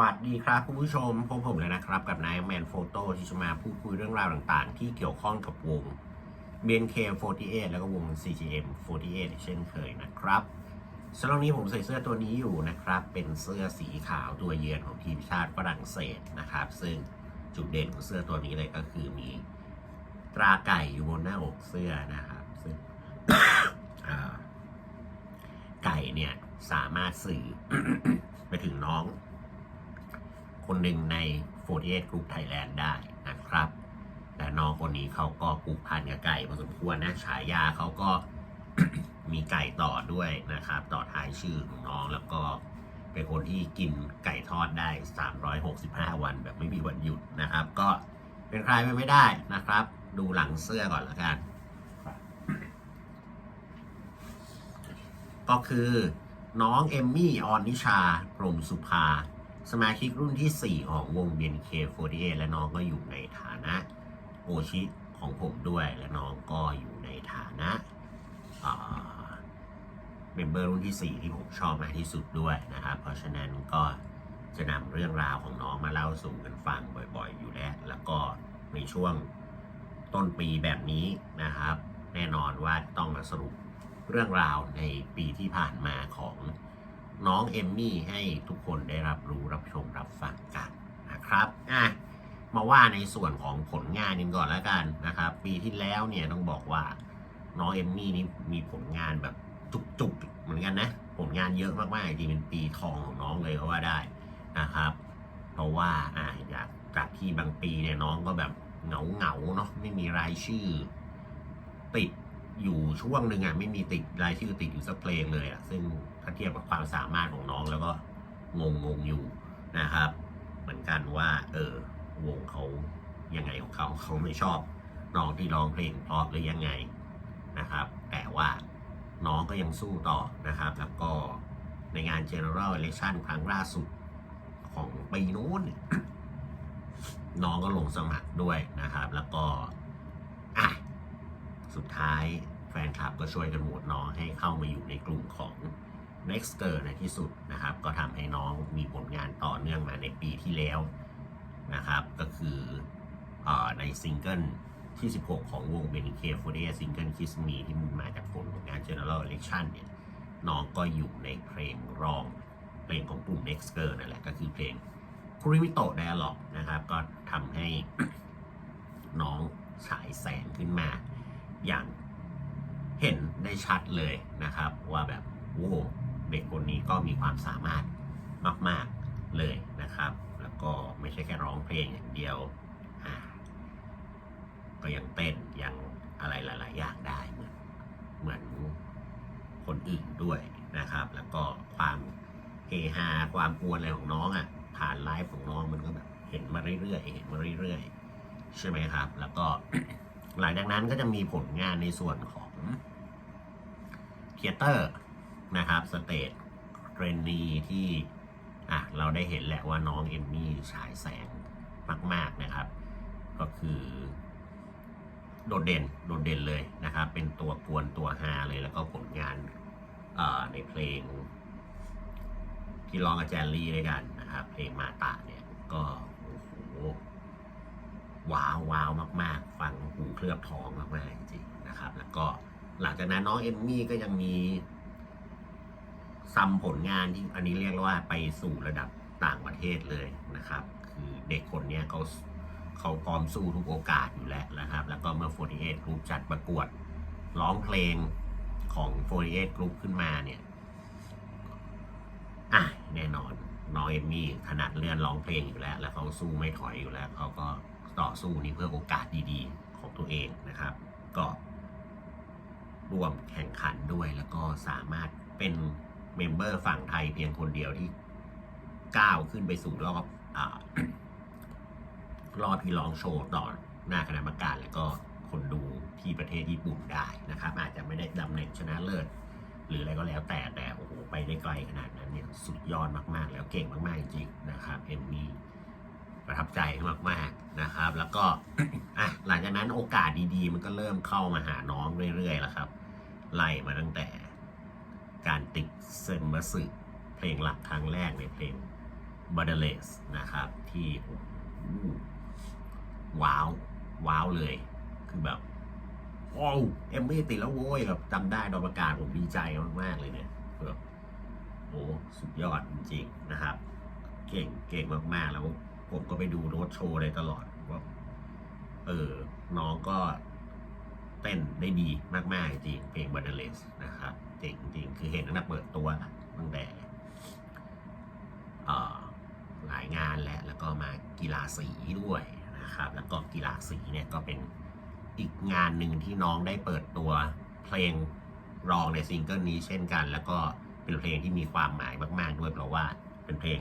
วัสดีครับคุณผู้ชมพบผมเลยนะครับ กับนายแมนโฟโต้ที่จะมาพูดคุยเรื่องราวต่างๆ ที่เกี่ยวข้องกับวง BNK48 แล้วก็วง CGM48 เช่นเคยนะครับสำหรับนี้ผมใส่เสื้อตัวนี้อยู่นะครับ เป็นเสื้อสีขาวตัวเยือนของทีมชาติฝรั่งเศสนะครับ ซึ่งจุดเด่นของเสื้อตัวนี้เลยก็คือมีตราไก่อยู่บนหน้าอกเสื้อนะครับ ซึ่งไก่เนี่ยสามารถสื่อไปถึงน้อง คนหนึ่งใน 48 Group Thailand ได้นะครับแต่น้องคนนี้เขาก็ผูกพันกับไก่พอสมควรนะฉายาเขาก็มีไก่ต่อด้วยนะครับ ต่อท้ายชื่อของน้องแล้วก็เป็นคนที่กินไก่ทอดได้ 365 วันแบบไม่มีวันหยุดนะครับ ก็เป็นใครไปไม่ได้นะครับ ดูหลังเสื้อก่อนละกัน ก็คือน้องเอมมี่ออนนิชาพรมสุภา สมาชิกรุ่นที่ 4 ของวง BNK48 และน้องก็อยู่ในฐานะโอชิของผมด้วย และน้องก็อยู่ในฐานะเมมเบอร์รุ่นที่ 4 ที่ผมชอบมากที่สุดด้วยนะครับ เพราะฉะนั้นก็จะนำเรื่องราวของน้องมาเล่าสู่กันฟังบ่อยๆ อยู่แล้ว แล้วก็ในช่วงต้นปีแบบนี้นะครับ แน่นอนว่าต้องมาสรุปเรื่องราวในปีที่ผ่านมาของ น้องเอมมี่ให้ทุกคนได้รับรู้รับชมรับฟังกันนะครับอะมาว่าในส่วนของผลงานกันก่อนแล้วกันนะครับ ปีที่แล้วเนี่ยต้องบอกว่าน้องเอมมี่นี่มีผลงานแบบจุกๆเหมือนกันนะ ผลงานเยอะมากๆจริงเป็นปีทองของน้องเลยก็ว่าได้นะครับ เพราะว่าอะอยากจากที่บางปีเนี่ยน้องก็แบบเหงาเหงาเนาะไม่มีรายชื่อ ติด อยู่ช่วงหนึ่งอะไม่มีติดรายชื่อติดอยู่สักเพลงเลยอะซึ่งถ้าเทียบกับความสามารถของน้องแล้วก็งงงๆอยู่นะครับ เหมือนกันว่า เออวงเขายังไงของเขาเขาไม่ชอบน้องที่ร้องเพลงเพราะหรือยังไงนะครับ แต่ว่าน้องก็ยังสู้ต่อนะครับ แล้วก็ในงาน General Election ครั้งล่าสุดของปีนู้น น้องก็ลงสมัครด้วยนะครับ แล้วก็ สุดท้ายแฟนคลับก็ช่วยกันโหวตน้องให้เข้ามาอยู่ในกลุ่มของ Next g i r l ในที่สุดนะครับ ก็ทำให้น้องมีผลงานต่อเนื่องมาในปีที่แล้วนะครับ ก็คืออในซิงเกิลที่ 16 ของวง b n k 48ซิงเกิล Kiss Me ที่มันมาจากผลของงาน General Election เนี่ยน้องก็อยู่ในเพลงรองเพลงของกลุ่ม Next g i r l นั่นแหละก็คือเพลง k u r i m i t o Dialogue นะครับ ก็ทำให้น้องฉายแสงขึ้นมา อย่างเห็นได้ชัดเลยนะครับ ว่าแบบโอ้เด็กคนนี้ก็มีความสามารถมาก ๆเลยนะครับ แล้วก็ไม่ใช่แค่ร้องเพลงอย่างเดียวก็ยังเต้นยังอะไรหลาย ๆ อย่างได้เหมือนเหมือนคนอื่นด้วยนะครับ แล้วก็ความเฮฮาความกวนอะไรของน้องอะผ่านไลฟ์ของน้องมันก็แบบเห็นมาเรื่อยๆเห็นมาเรื่อยๆใช่ไหมครับ แล้วก็ หลังจากนั้นก็จะมีผลงานในส่วนของเทเตอร์นะครับสเตจเรนนีที่อะเราได้เห็นแหละว่าน้องเอมมี่ฉายแสงมาก ๆนะครับ ก็คือโดดเด่นโดดเด่นเลยนะครับ เป็นตัวกวนตัวฮาเลยแล้วก็ผลงานในเพลงที่ร้องกับแจลลี่ด้วยกันนะครับเพลงมาตาเนี่ย ก็โอ้โห ว้าวว้าวมาก ๆ ฟังหู เคลือบทองมากๆจริงๆนะครับ แล้วก็หลังจากนั้นน้องเอมมี่ก็ยังมีซัมผลงานที่อันนี้เรียกว่าไปสู่ระดับต่างประเทศเลยนะครับ คือเด็กคนนี้เขาเขาพร้อมสู้ทุกโอกาสอยู่แล้วนะครับ แล้วก็เมื่อ 48 Group จัดประกวดร้องเพลงของ 48 Group ขึ้นมาเนี่ยอะแน่นอนน้องเอมมี่ถนัดเลื่อนร้องเพลงอยู่แล้ว แล้วเขาสู้ไม่ถอยอยู่แล้วเขาก็ต่อสู้นี่เพื่อโอกาสดีๆ ของตัวเองนะครับ ก็ร่วมแข่งขันด้วยแล้วก็สามารถเป็นเมมเบอร์ฝั่งไทยเพียงคนเดียวที่ก้าวขึ้นไปสู่รอบอรอบที่ร้องโชว์ต่อหน้าคณะกรรมการ แล้วก็คนดูที่ประเทศญี่ปุ่นได้นะครับ อาจจะไม่ได้ตำแหน่งชนะเลิศหรืออะไรก็แล้วแต่แต่โอ้โหไปได้ไกลขนาดนั้นเนี่ยสุดยอดมากๆ แล้วเก่งมากๆจริงๆนะครับเอมมี่ ประทับใจมากๆนะครับ แล้วก็อะหลังจากนั้นโอกาสดีๆ มันก็เริ่มเข้ามาหาน้องเรื่อยๆแล้วครับ ไล่มาตั้งแต่การติดเซมบัสึเพลงหลักครั้งแรกในเพลง b o r d e r l e s s นะครับ ที่ว้าว ว้าวเลย คือแบบโอ้เอ็มมี่ติดแล้วโว้ยแบบจำได้ตอนประกาศผมดีใจมากๆเลยเนี่ยแบบโอ้สุดยอดจริงๆนะครับ เก่งเก่งมากๆแล้ว ผมก็ไปดูโรดโชว์เลยตลอดว่าเออ น้องก็เต้นได้ดีมาก ๆ จริงเพลง b o r d e r l e s s นะครับเจ๋งจริงคือเห็นตั้งแต่เปิดตัวตั้งแต่หลายงานแหละแล้วก็มากีฬาสีด้วยนะครับ แล้วก็กีฬาสีเนี่ยก็เป็นอีกงานหนึ่งที่น้องได้เปิดตัวเพลงรองในซิงเกิลนี้เช่นกัน แล้วก็เป็นเพลงที่มีความหมายมาก ๆ ด้วยเพราะว่าเป็นเพลง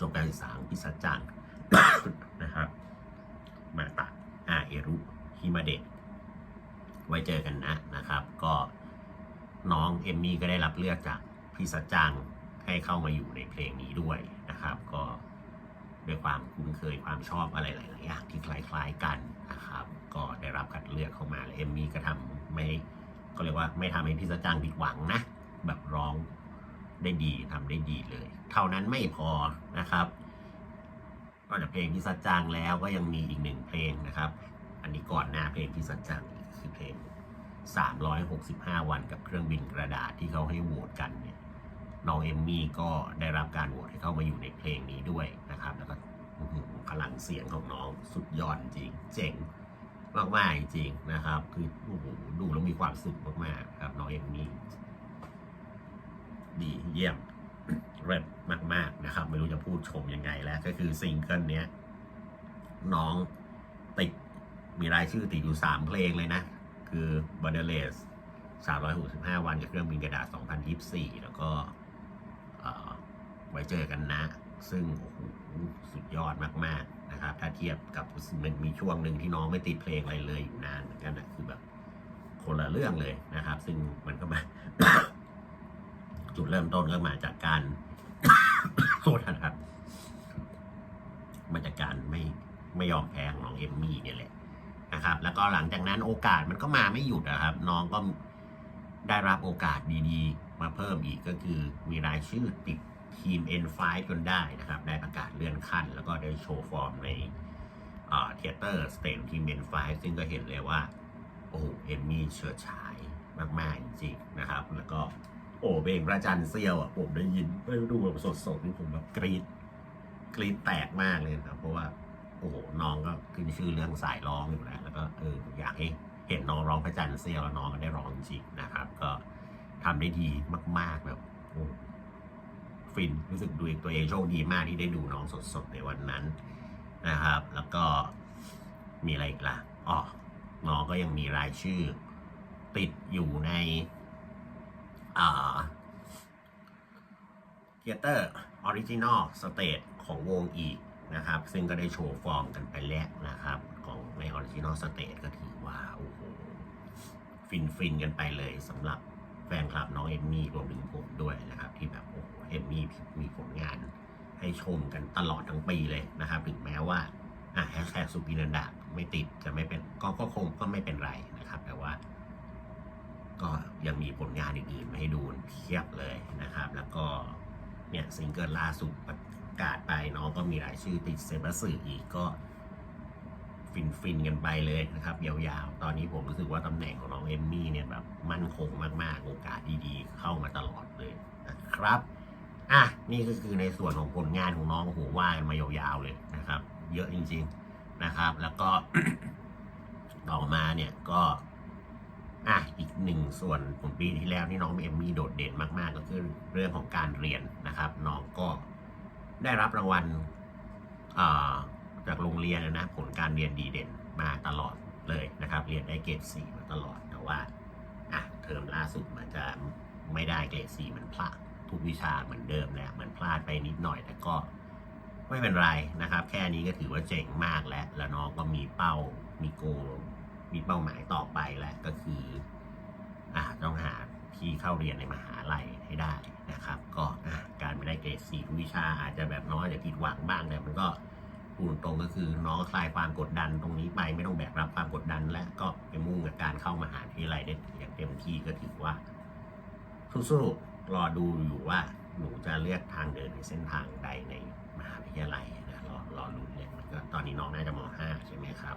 จบการศึกษาของพิสัจจังนะครับ มาตะอาเอรุฮิมาเดะไว้เจอกันนะนะครับ ก็น้องเอมมี่ก็ได้รับเลือกจากพิสัจจังให้เข้ามาอยู่ในเพลงนี้ด้วยนะครับ ก็ด้วยความคุ้นเคยความชอบอะไรหลายๆอย่างที่คล้ายๆกันนะครับ ก็ได้รับคัดเลือกเข้ามาและเอมมี่ก็ทำไม่ก็เรียกว่าไม่ทำให้พิสัจจังผิดหวังนะ แบบร้อง ได้ดีทำได้ดีเลย เท่านั้นไม่พอนะครับนอกจากเพลงพิสัจจังแล้วก็ยังมีอีกหนึ่งเพลงนะครับ อันนี้ก่อนหน้าเพลงพิสัจจังอีกคือเพลง 365 วันกับเครื่องบินกระดาษที่เขาให้โหวตกันเนี่ยน้องเอมมี่ก็ได้รับการโหวตให้เข้ามาอยู่ในเพลงนี้ด้วยนะครับ แล้วก็อื้อหือพลังเสียงของน้องสุดยอดจริง เจ๋งมากๆจริงนะครับ คือโอ้โหดูแล้วมีความสุขมากๆครับน้องเอมมี่ ดีเยี่ยมเร็ดมาก ๆ นะครับ ไม่รู้จะพูดชมยังไงแล้ว ก็คือซิงเกิลเนี้ย น้องติดมีรายชื่อติดอยู่ 3 เพลงเลยนะ คือ b o r d e r l e s s 365 วันกับเครื่องบินกระดาษ 2024 แล้วก็ไว้เจอกันนะ ซึ่งโอ้โหสุดยอดมาก ๆ นะครับ ถ้าเทียบกับมันมีช่วงหนึ่งที่น้องไม่ติดเพลงอะไรเลยอยู่นานเหมือนกันนะคือแบบคนละเรื่องเลยนะครับ ซึ่งมันก็มา จุดเริ่มต้นก็มาจากการโทษนะครับ มาจากการไม่ไม่ยอมแพ้ของน้องเอมมี่เนี่ยแหละนะครับ แล้วก็หลังจากนั้นโอกาสมันก็มาไม่หยุดนะครับ น้องก็ได้รับโอกาสดีๆ มาเพิ่มอีกก็คือมีรายชื่อติดทีม N5 จนได้นะครับ ได้ประกาศเลื่อนขั้น แล้วก็ได้โชว์ฟอร์มในเทเตอร์สเตนทีม N5 ซึ่งก็เห็นเลยว่า โอ้เอมมี่เฉิดฉายมาก ๆ จริงๆนะครับ แล้วก็ โอ้เพลงพระจันทร์เซียวอะผมได้ยินได้ดูแบบสดๆนี่ผมแบบกรี๊ดกรี๊ดแตกมากเลยนะครับเพราะว่าโอ้โหน้องก็ขึ้นชื่อเรื่องสายร้องอยู่แล้วแล้วก็เอออยากให้เห็นน้องร้องพระจันทร์เซียวแล้วน้องก็ได้ร้องจริงนะครับ ก็ทำได้ดีมาก ๆแบบฟินรู้สึกดูตัวเองโชคดีมากที่ได้ดูน้องสดๆในวันนั้นนะครับ แล้วก็มีอะไรอีกล่ะอ๋อน้องก็ยังมีรายชื่อ ติดอยู่ใน เทเตอร์ออริจินอลสเตจของวงอีกนะครับ ซึ่งก็ได้โชว์ฟอร์มกันไปแล้วนะครับ ของในออริจินอลสเตจก็ถือว่า โอ้โห ฟินฟินกันไปเลยสำหรับแฟนคลับน้องเอมมี่รวมถึงผมด้วยนะครับ ที่แบบ โอ้โห เอมมี่มีผลงานให้ชมกันตลอดทั้งปีเลยนะครับ ถึงแม้ว่าอะแฮชแท็กสุกินันดาไม่ติดจะไม่เป็นก็ก็คงก็ไม่เป็นไรนะครับ แต่ว่า ก็ยังมีผลงานอื่นๆมาให้ดูเทียบเลยนะครับ แล้วก็เนี่ยซิงเกิลล่าสุดประกาศไปน้องก็มีรายชื่อติดเซบัสื่ออีกก็ฟินฟินๆกันไปเลยนะครับ ยาวๆ ตอนนี้ผมรู้สึกว่าตำแหน่งของน้องเอมมี่เนี่ยแบบมั่นคงมากๆ โอกาสดีๆ เข้ามาตลอดเลยนะครับ อะ นี่ก็คือในส่วนของผลงานของน้องโอ้โหว่ากันมายาวๆเลยนะครับ เยอะจริง ๆนะครับ แล้วก็ต่อมาเนี่ยก็ อะอีกหนึ่งส่วนของปีที่แล้วที่น้องเอมมี่โดดเด่นมาก ๆ ก็คือเรื่องของการเรียนนะครับ น้องก็ได้รับรางวัลจากโรงเรียนนะนะผลการเรียนดีเด่นมาตลอดเลยนะครับ เรียนได้เกรดสี่มาตลอดแต่ว่าอะเทอมล่าสุดมันจะไม่ได้เกรดสี่มันพลาดทุกวิชาเหมือนเดิมแหละมันพลาดไปนิดหน่อยแต่ก็ไม่เป็นไรนะครับ แค่นี้ก็ถือว่าเจ๋งมากแล้วแล้วน้องก็มีเป้ามีโก มีเป้าหมายต่อไปแล้วก็คืออ่าต้องหาที่เข้าเรียนในมหาลัยให้ได้นะครับ ก็การไม่ได้เกรดสี่วิชาอาจจะแบบน้อยจะผิดหวังบ้างแต่มันก็พูดตรงก็คือน้องคลายความกดดันตรงนี้ไปไม่ต้องแบกรับความกดดัน และก็ไปมุ่งกับการเข้ามหาวิทยาลัยได้อย่างเต็มที่ก็ถือว่าสู้ๆรอดูอยู่ว่าหนูจะเลือกทางเดินในเส้นทางใดในมหาวิทยาลัยนะรอรอลุ้นเลยก็ตอนนี้น้องน่าจะม .5 ใช่ไหมครับ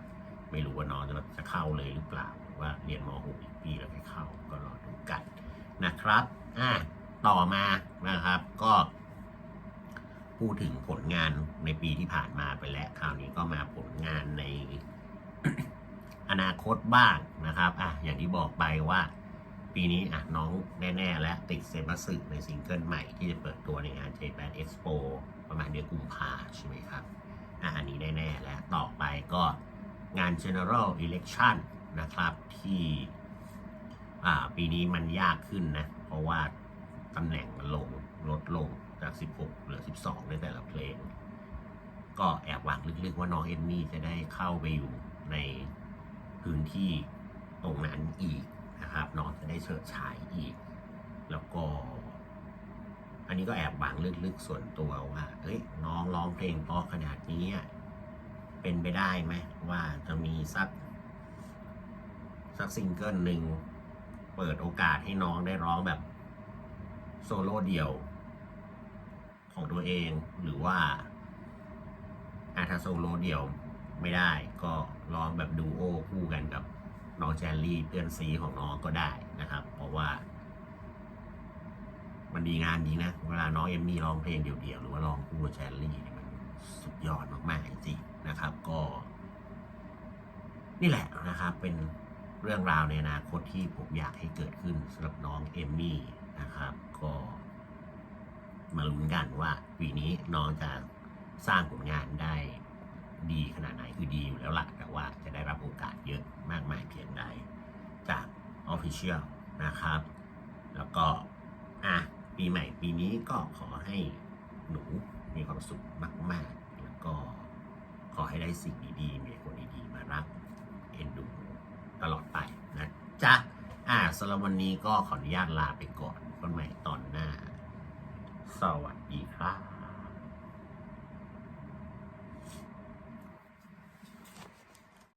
ไม่รู้ว่าน้องจะจะเข้าเลยหรือเปล่าหรือว่าเรียนม .6 อีกปีแล้วค่เข้าก็รอดูกันนะครับอะต่อมานะครับก็ พูดถึงผลงานในปีที่ผ่านมาไปแล้วคราวนี้ก็มาผลงานในอนาคตบ้างนะครับอะอย่างที่บอกไปว่า ปีนี้อะน้องแน่ ๆ และติดเซบัสึในซิงเกิลใหม่ที่จะเปิดตัวในงาน J8 Expo ประมาณเดือนกุมภาใช่ไหมครับอะอันนี้แน่ ๆ และต่อไปก็ งาน General Election นะครับ ที่ปีนี้มันยากขึ้นนะ เพราะว่าตำแหน่งลงลดลงจาก 16 เหลือ 12 ในแต่ละเพลง ก็แอบหวังลึกๆว่าน้องเอมมี่จะได้เข้าไปอยู่ในพื้นที่ตรงนั้นอีกนะครับน้องจะได้เฉิดฉายอีก แล้วก็ อันนี้ก็แอบหวังลึกๆส่วนตัวว่าเฮ้ยน้องร้องเพลงเพราะขนาดนี้ เป็นไปได้ไหมว่าจะมีสัก สักซิงเกิลหนึ่ง เปิดโอกาสให้น้องได้ร้องแบบโซโล่เดี่ยว ของตัวเองหรือว่าอาถ้าโซโล่เดี่ยวไม่ได้ก็ร้องแบบดูโอคู่กันกับน้องแจลลี่เพื่อนซีของน้องก็ได้นะครับ เพราะว่ามันดีงานดีนะ เวลาน้องเอมมี่ร้องเพลงเดี่ยวๆ หรือว่าร้องคู่กับแจลลี่มันสุดยอดมากๆจริง นะครับ ก็ นี่แหละนะครับ เป็นเรื่องราวในอนาคตที่ผมอยากให้เกิดขึ้นสำหรับน้องเอมมี่นะครับ ก็มาลุ้นกันว่าปีนี้น้องจะสร้างผลงานได้ดีขนาดไหนคือดีอยู่แล้วล่ะ แต่ว่าจะได้รับโอกาสเยอะมากมายเพียงใดจาก Official นะครับ แล้วก็อะปีใหม่ปีนี้ก็ขอให้หนูมีความสุขมาก ๆ แล้วก็ ขอให้ได้สิ่งดีๆ มีคนดีๆ มารักเอ็นดูตลอดไปนะจ๊ะ อ่าสำหรับวันนี้ก็ขออนุญาตลาไปก่อนคนใหม่ตอนหน้า สวัสดีครับ